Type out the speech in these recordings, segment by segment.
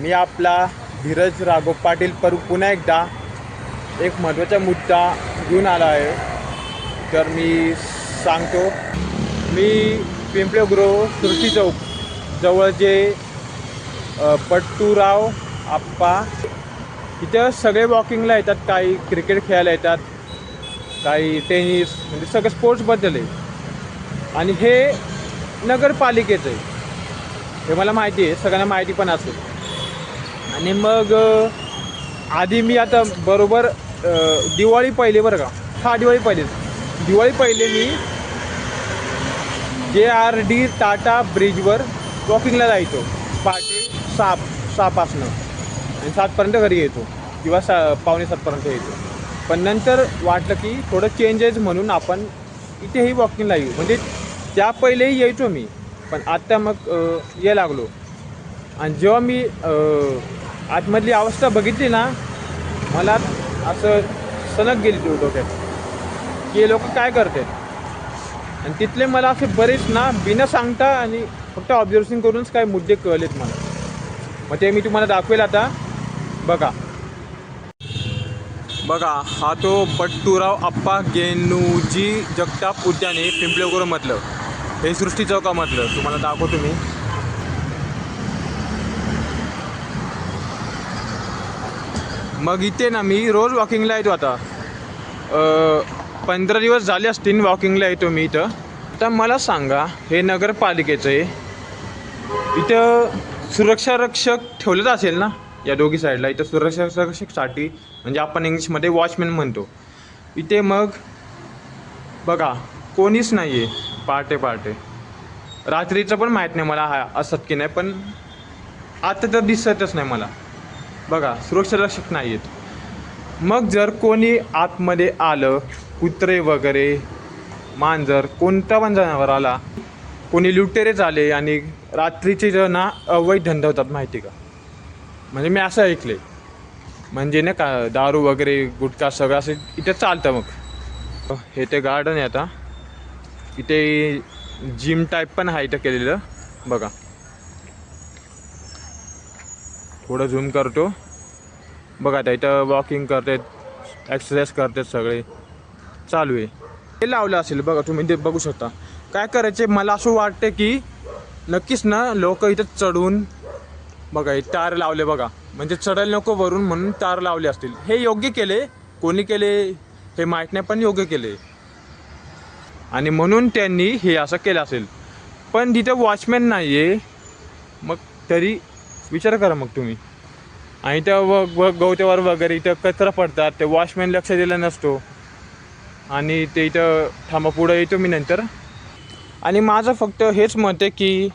मी आपला धीरज राघव पाटील पर पुन्हा एकदा एक महत्त्वाचा मुद्दा घेऊन आला आहे. तर मी सांगतो मी पिंपळे गृह सृष्टी चौक जवळ जे पट्टूराव आप्पा इथं सगळे वॉकिंगला येतात काही क्रिकेट खेळायला येतात काही टेनिस म्हणजे सगळं स्पोर्ट्सबद्दल आहे. आणि हे नगरपालिकेचं आहे. हे मला माहिती आहे सगळ्यांना माहिती पण असेल. आणि मग आधी मी आता बरोबर दिवाळी पहिले बरं का. हा दिवाळी पहिले. दिवाळी पहिले मी जे आर डी टाटा ब्रिजवर वॉकिंगला जायचो. पहाटे साप सहापासनं आणि सातपर्यंत घरी येतो किंवा सा पावणे सातपर्यंत येतो पण नंतर वाटलं की थोडं चेंजेस म्हणून आपण इथेही वॉकिंगला येऊ. म्हणजे त्या पहिलेही यायचो मी. पण आत्ता मग ये लागलो. आणि जेव्हा मी आतमधली अवस्था बघितली ना मला असं सनक गेली ती डोक्यात. की हे लोक काय करते? आणि तिथले मला असे बरेच ना बिना सांगता आणि फक्त ऑब्झर्वेशन करूनच काय मुद्दे कळलेत मला. मग ते मी तुम्हाला दाखवेल आता. बघा. बघा हा तो बट्टूराव आप्पा गेनूजी जगताप उद्याने आहे पिंपळेगुरमधलं. हे सृष्टी चौकामधलं. तुम्हाला दाखवतो मी. मग इथे ना मी रोज वॉकिंगला येतो आता. पंधरा दिवस झाले असतील वॉकिंगला येतो मी इथं. तर मला सांगा हे नगरपालिकेचं आहे. इथं सुरक्षा रक्षक ठेवलंच असेल ना या दोघी साईडला. इथं सुरक्षा रक्षकसाठी म्हणजे आपण इंग्लिशमध्ये वॉचमॅन म्हणतो. इथे मग बघा कोणीच नाही आहे पहाटे पहाटे. रात्रीचं पण माहीत नाही मला हा असत की नाही पण आता तर दिसतच नाही मला. बघा सुरक्षारक्षक नाही आहेत मग जर कोणी आतमध्ये आलं कुत्रे वगैरे मांजर कोणता पण जनावर आला कोणी लुटेरेच आले आणि रात्रीचे जण ना अवैध धंदा होतात माहिती का? म्हणजे मी असं ऐकले म्हणजे नाही का दारू वगैरे गुटखा सगळं असं इथे चालतं मग. हे ते गार्डन आहे आता. इथे जिम टाईप पण आहे इथं केलेलं. बघा. थोडं झूम करतो. बघा आता इथं वॉकिंग करतात एक्सरसाइज करतात सगळे. चालू आहे. हे लावलं असेल बघा तुम्ही ते बघू शकता. काय करायचे मला असं वाटतं की नक्कीच ना लोक इथं चढून बघा हे तार लावले बघा. म्हणजे चढायला नको वरून म्हणून तार लावले असतील. हे योग्य केले? कोणी केले? हे माहीत नाही पण योग्य केले. आणि म्हणून त्यांनी हे असं केलं असेल. पण तिथं वॉचमॅन नाही आहे मग तरी विचार करा मग तुम्ही. आणि त्या व व गवत्यावर वगैरे इथं कचरा पडतात ते वॉशमॅन लक्ष दिला नसतो. आणि ते इथं थांबा पुढं येतो मी नंतर. आणि माझं फक्त हेच मत आहे की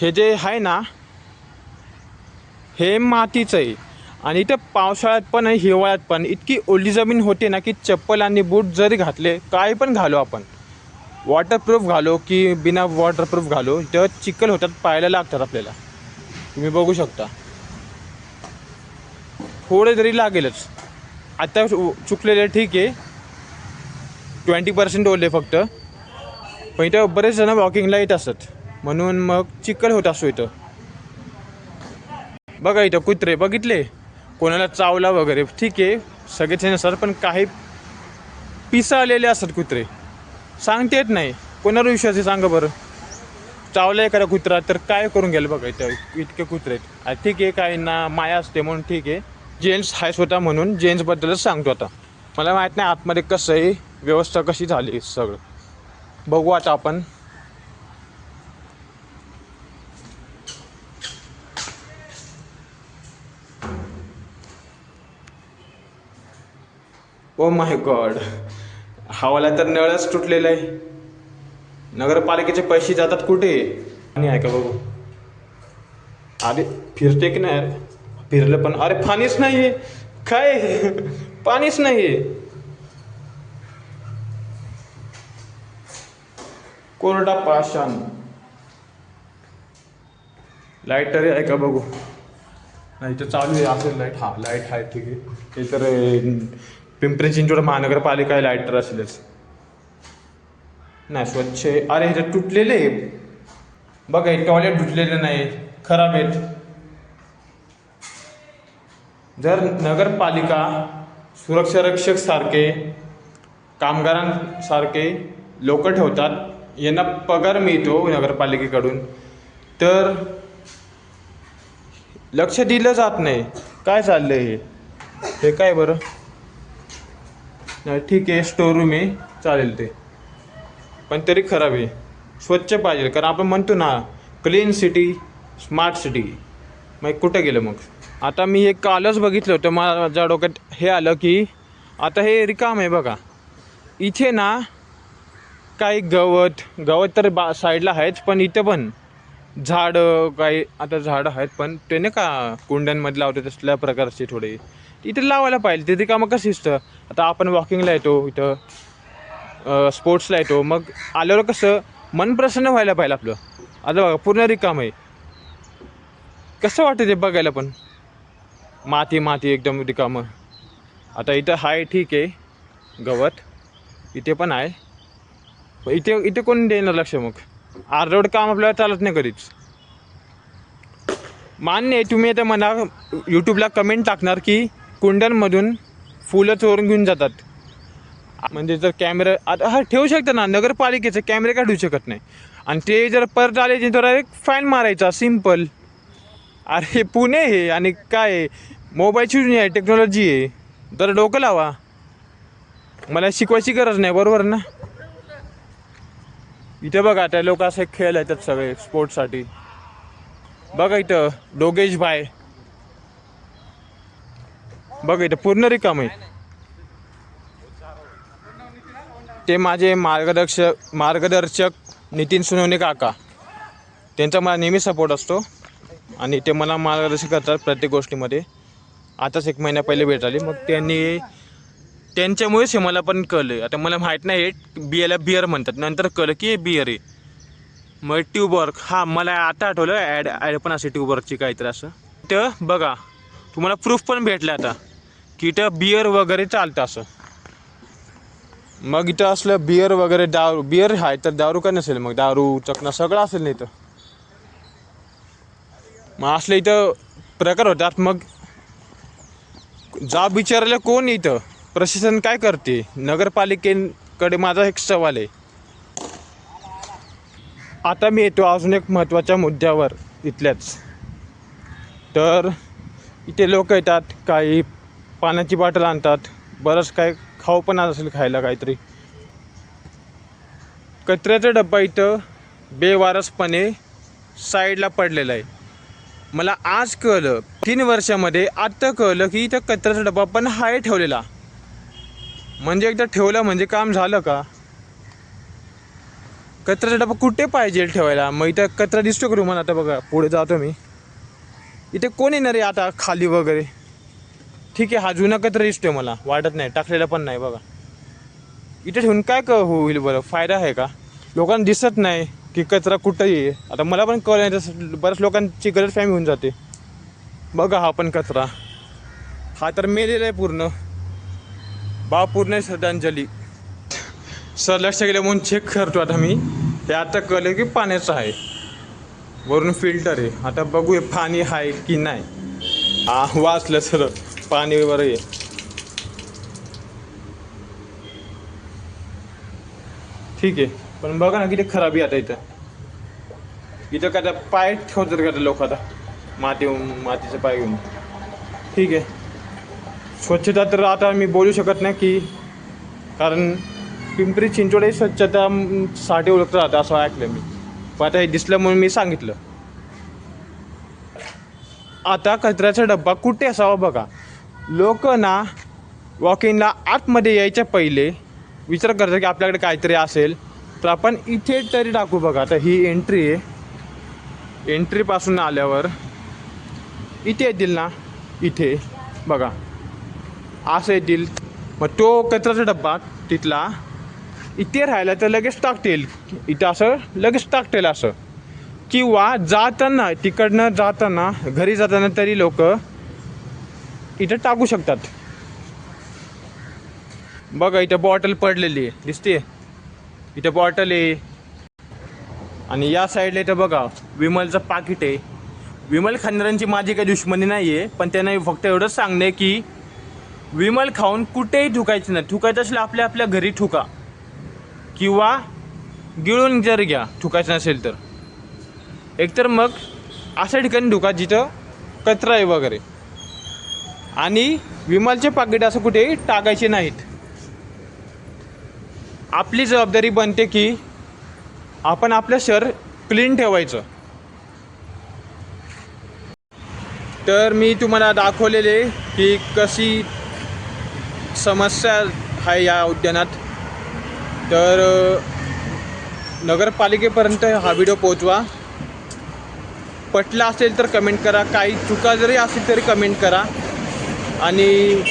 हे जे आहे ना हे मातीचं आहे. आणि इथं पावसाळ्यात पण आणि हिवाळ्यात पण इतकी ओली जमीन होते ना की चप्पल आणि बूट जरी घातले काय पण घालो आपण. वॉटरप्रूफ घालो की बिना वॉटरप्रूफ घालो इथं चिखल होतात पाहायला लागतात आपल्याला. तुम्ही बघू शकता. थोडे तरी लागेलच आत्ता चु- चुकलेले ठीक आहे. ट्वेंटी पर्सेंट ओले फक्त. पण इथं बरेच जण वॉकिंगला येत असतात म्हणून मग चिखल होत असतो इथं. बघा इथं कुत्रे बघितले? कोणाला चावला वगैरे? ठीक आहे. सगळेच नसतात पण काही पिसा आलेले असतात कुत्रे. सांगता येत नाही. कोणावर विश्वास आहे सांगा बरं? चावला एखादा कुत्रा तर काय करून गेलं बघा इथं इतके कुत्रे आहेत. ठीक आहे काही ना माया असते म्हणून ठीक आहे. जेंट्स आहे स्वतः म्हणून जेंट्सबद्दलच सांगतो आता. मला माहीत नाही आतमध्ये कसं आहे व्यवस्था कशी झाली सगळं. बघू आता आपण. ओ माय गॉड हवाला तर नळच तुटलेला आहे. नगरपालिकेचे पैसे जातात कुठे? आणि आहे का बघू. अरे फिरते की नाही? फिरलं पण. अरे पाणीच नाहीये. काय? पाणीच नाहीये. कोरडा पाषाण. लाइट तरी आहे का बघू? नाही तर चालू आहे. असेल लाइट हा लाइट आहे ठीक आहे. ते तर पिंपरी चिंचवड महानगरपालिका आहे लाइट तर असेलच. नाही स्वच्छ आहे. अरे हे तुटलेले आहे. बघा हे टॉयलेट धुतलेले नाही. खराब आहेत. जर नगरपालिका सुरक्षारक्षकसारखे सारखे कामगारांसारखे लोक ठेवतात यांना पगार मिळतो नगरपालिकेकडून तर लक्ष दिलं जात नाही. काय चाललं हे? हे काय बरं? नाही ठीक आहे स्टोर रूम आहे चालेल ते. पण तरी खराब आहे. स्वच्छ पाहिजे कारण आपण म्हणतो ना क्लीन सिटी स्मार्ट सिटी मग कुठं गेलं मग? आता मी हे कालच बघितलं होतं. माझ्या डोक्यात हे आलं की आता हे रिकाम आहे बघा. इथे ना काही गवत गवत तर बा साईडला आहेच पण इथं पण झाडं काही आता झाडं आहेत पण ते नाही का कुंड्यांमध्ये लावते तसल्या प्रकारचे थोडे. इथे लावायला पाहिजे ते रिकामं कसं दिसतं? आता आपण वॉकिंगला येतो इथं स्पोर्ट्सला येतो. मग आल्यावर कसं मन प्रसन्न व्हायला पाहिजे आपलं. आता बघा पूर्ण रिकाम आहे. कसं वाटतं ते बघायला पण? माती माती एकदम रिकामं. आता इथं आहे ठीक आहे. गवत इथे पण आहे. इथे इथे कोण देणार लक्ष मग? अर्धवट काम आपल्याला चालत नाही कधीच. मान्य आहे तुम्ही आता म्हणा यूट्यूबला कमेंट टाकणार की कुंड्यांमधून फुलं चोरून घेऊन जातात. म्हणजे जर कॅमेरा आता हा ठेवू शकता ना नगरपालिकेचे कॅमेरे काढू शकत नाही. आणि ते जर परत आले तर एक फॅन मारायचा सिंपल अरे पुणे हे आणि काय आहे? मोबाईलची दुनिया आहे टेक्नॉलॉजी आहे. तर डोकं लावा. मला शिकवायची गरज नाही बरोबर ना? इथे बघा त्या लोक असे खेळ येतात सगळे स्पोर्ट्ससाठी बघा इथं डोगेश भाई. बघा इथं पूर्ण रिकाम आहे. ते माझे मार्गदर्शक मार्गदर्शक नितीन सुनवणे काका. त्यांचा मला नेहमी सपोर्ट असतो. आणि ते मला मार्गदर्शन करतात प्रत्येक गोष्टीमध्ये. आताच एक महिन्या पहिले भेट आली. मग त्यांनी त्यांच्यामुळेच हे मला पण कळलं. आता मला माहीत नाही हे बियाला बियर म्हणतात. नंतर कळलं की हे बिअर आहे. मग ट्यूबवर्क हा मला आता आठवलं ॲड ॲड पण असे ट्यूबवर्कची काहीतरी असं. तर बघा तुम्हाला प्रूफ पण भेटलं आता की इथं बियर वगैरे चालतं असं. मग इथं असलं बियर वगैरे दारू बिअर आहे तर दारू का नसेल मग? दारू चकना सगळं असेल नाही इथं. मग असले इथं प्रकार होतात मग जा विचारायला कोण इथं? प्रशासन काय करते? नगरपालिकेकडे माझा एक सवाल आहे. आता मी येतो अजून एक महत्त्वाच्या मुद्द्यावर इथल्याच. तर इथे लोक येतात काही पाण्याची बाटल आणतात बरंच काय खाऊ पण असेल खायला काहीतरी. कचऱ्याचा डब्बा इथं बेवारसपणे साईडला पडलेला आहे. मला आज कळलं. तीन वर्षामध्ये आत्ता कळलं की इथं कचऱ्याचा डब्बा पण हाय ठेवलेला. म्हणजे एकदा ठेवलं म्हणजे काम झालं का? कचऱ्याचा डबा कुठे पाहिजे ठेवायला? मग इथं कचरा दिसतो का तुम्हाला? आता बघा पुढे जातो मी. इथे कोण येणार आहे आता खाली वगैरे? ठीक आहे हा जुना कचरा दिसतोय मला. वाटत नाही टाकलेला पण नाही बघा. इथे ठेवून काय क होईल बरं? फायदा आहे का? लोकांना दिसत नाही. की कचरा कुठंही आहे. आता मला पण कळलं नाही तसं बऱ्याच लोकांची गरज फॅमी होऊन जाते. बघा हा पण कचरा. हा तर मेलेला आहे पूर्ण. बा पूर्ण श्रद्धांजली. सर लक्ष गेलं म्हणून चेक करतो आता मी. ते आता कळलं की पाण्याचं आहे. वरून फिल्टर आहे. आता बघू हे पाणी आहे की नाही. हा वाचलं सर. पाणी बरं आहे. ठीक आहे. पण बघा ना किती खराबी आता इथं. इथं काय पाय ठेवतात का लोक आता? माती मातीचे पाय घेऊन. ठीक आहे. स्वच्छता तर आता मी बोलू शकत नाही की कारण पिंपरी चिंचवड स्वच्छता साठी ओळखलं जातं असं ऐकलं मी. पण आता हे दिसलं म्हणून मी सांगितलं. आता कचऱ्याचा डब्बा कुठे असावा बघा. लोक ना वॉकिंगला आतमध्ये यायच्या पहिले विचार करतात की आपल्याकडे काहीतरी असेल. तर आपण इथे तरी टाकू बघा. आता ही एंट्री आहे. एंट्रीपासून आल्यावर इथे येतील ना? इथे. बघा. असं येतील. मग तो कचऱ्याचा डब्बा तिथला इथे राहिला तर लगेच टाकतील. इथं असं लगेच टाकतील असं. किंवा जाताना तिकडनं जाताना घरी जाताना तरी लोक इथं टाकू शकतात. बघा इथं बॉटल पडलेली आहे. दिसते इथं बॉटल आहे. आणि या साईडला इथं बघा विमलचं पाकिट आहे. विमल खाणाऱ्यांची माझी काही दुश्मनी नाही आहे पण त्यांना फक्त एवढंच सांगणे की विमल खाऊन कुठेही ठुकायचं नाही. थुकायचं असेल आपल्या आपल्या घरी ठुका किंवा गिळून जर घ्या थुकायचं नसेल तर. एकतर मग अशा ठिकाणी ठुका जिथं कचरा आहे वगैरे. आणि विमलचे पाकिट असं कुठेही टाकायचे नाहीत. आपली जबाबदारी बनते की आपण आपलं शहर क्लीन ठेवायचं. तर मी तुम्हाला दाखवलेले की कशी समस्या आहे या उद्यानात. तर नगरपालिकेपर्यंत हा व्हिडिओ पोचवा पटला असेल तर कमेंट करा. काही चुका जरी असेल तरी कमेंट करा. आणि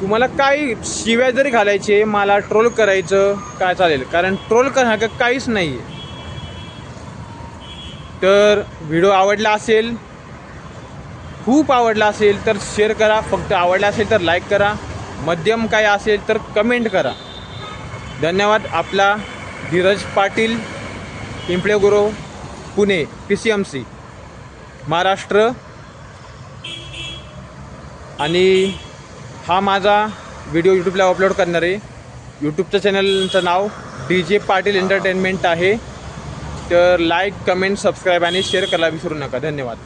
तुम्हाला काही शिव्या जरी घालायचे मला ट्रोल करायचं काय चालेल? कारण ट्रोल करण्यासारखं काहीच नाही आहे तर व्हिडिओ आवडला असेल खूप आवडला असेल तर शेअर करा. फक्त आवडला असेल तर लाईक करा. मध्यम काय असेल तर कमेंट करा. धन्यवाद आपला Dheeraj Patil Pimple Gurav Pune P C M C Maharashtra. आणि हा माझा व्हिडिओ यूट्यूबला अपलोड करणार आहे यूट्यूबच्या चॅनलचं नाव डी जे पाटील एंटरटेनमेंट आहे. तर लाईक कमेंट सबस्क्राईब आणि शेअर करायला विसरू नका. धन्यवाद.